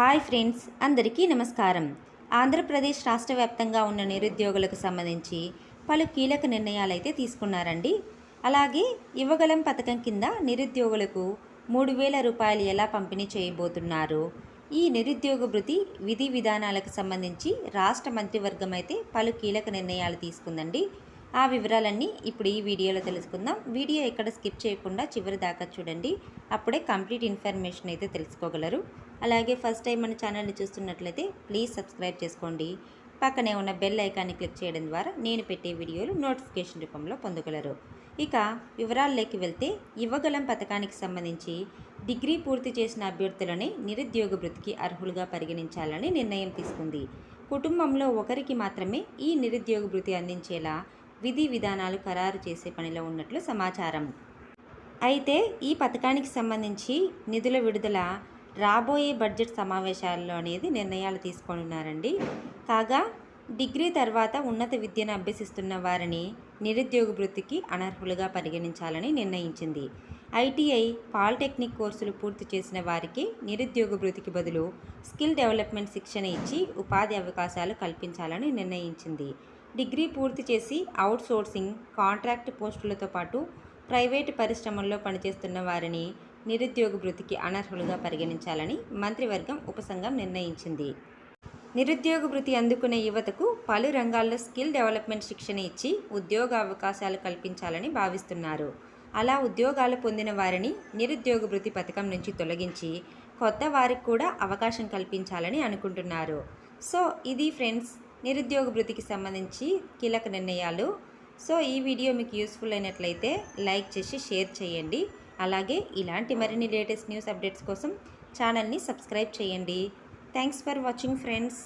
Hi friends అందరికీ నమస్కారం. ఆంధ్రప్రదేశ్ రాష్ట్ర వ్యాప్తంగా ఉన్న నిరుద్యోగులకు సంబంధించి పలు కీలక నిర్ణయాలు అయితే తీసుకున్నారండి. అలాగే యువగలం పథకం కింద నిరుద్యోగులకు మూడు వేల రూపాయలు ఎలా పంపిణీ చేయబోతున్నారు? ఈ నిరుద్యోగ భృతి విధి విధానాలకు సంబంధించి రాష్ట్ర మంత్రివర్గం అయితే పలు కీలక నిర్ణయాలు తీసుకుందండి. ఆ వివరాలన్నీ ఇప్పుడు ఈ వీడియోలో తెలుసుకుందాం. వీడియో ఎక్కడ స్కిప్ చేయకుండా చివరి దాకా చూడండి. అప్పుడే కంప్లీట్ ఇన్ఫర్మేషన్ అయితే తెలుసుకోగలరు. అలాగే ఫస్ట్ టైం మన ఛానల్ని చూస్తున్నట్లయితే ప్లీజ్ సబ్స్క్రైబ్ చేసుకోండి. పక్కనే ఉన్న బెల్ ఐకాన్ని క్లిక్ చేయడం ద్వారా నేను పెట్టే వీడియోలు నోటిఫికేషన్ రూపంలో పొందగలరు. ఇక వివరాల్లోకి వెళ్తే ఇవ్వగలం పథకానికి సంబంధించి డిగ్రీ పూర్తి చేసిన అభ్యర్థులని నిరుద్యోగ వృత్తికి అర్హులుగా పరిగణించాలని నిర్ణయం తీసుకుంది. కుటుంబంలో ఒకరికి మాత్రమే ఈ నిరుద్యోగ వృత్తి అందించేలా విధి విధానాలు ఖరారు చేసే పనిలో ఉన్నట్లు సమాచారం. అయితే ఈ పథకానికి సంబంధించి నిధుల విడుదల రాబోయే బడ్జెట్ సమావేశాల్లో అనేది నిర్ణయాలు తీసుకొని ఉన్నారండి కాగా డిగ్రీ తర్వాత ఉన్నత విద్యను అభ్యసిస్తున్న వారిని నిరుద్యోగ వృత్తికి అనర్హులుగా పరిగణించాలని నిర్ణయించింది. ఐటీఐ పాలిటెక్నిక్ కోర్సులు పూర్తి చేసిన వారికి నిరుద్యోగ వృత్తికి బదులు స్కిల్ డెవలప్మెంట్ శిక్షణ ఇచ్చి ఉపాధి అవకాశాలు కల్పించాలని నిర్ణయించింది. డిగ్రీ పూర్తి చేసి అవుట్సోర్సింగ్ కాంట్రాక్ట్ పోస్టులతో పాటు ప్రైవేటు పరిశ్రమల్లో పనిచేస్తున్న వారిని నిరుద్యోగ వృత్తికి అనర్హులుగా పరిగణించాలని మంత్రివర్గం ఉపసంఘం నిర్ణయించింది. నిరుద్యోగ వృత్తి అందుకునే యువతకు పలు రంగాల్లో స్కిల్ డెవలప్మెంట్ శిక్షణ ఇచ్చి ఉద్యోగ అవకాశాలు కల్పించాలని భావిస్తున్నారు. అలా ఉద్యోగాలు పొందిన వారిని నిరుద్యోగ వృత్తి పథకం నుంచి తొలగించి కొత్త వారికి కూడా అవకాశం కల్పించాలని అనుకుంటున్నారు. సో ఇది ఫ్రెండ్స్ నిరుద్యోగ వృత్తికి సంబంధించి కీలక నిర్ణయాలు. సో ఈ వీడియో మీకు యూస్ఫుల్ అయినట్లయితే లైక్ చేసి షేర్ చేయండి. అలాగే ఇలాంటి మరిన్ని లేటెస్ట్ న్యూస్ అప్డేట్స్ కోసం ఛానల్ని సబ్స్క్రైబ్ చేయండి. Thanks for watching friends.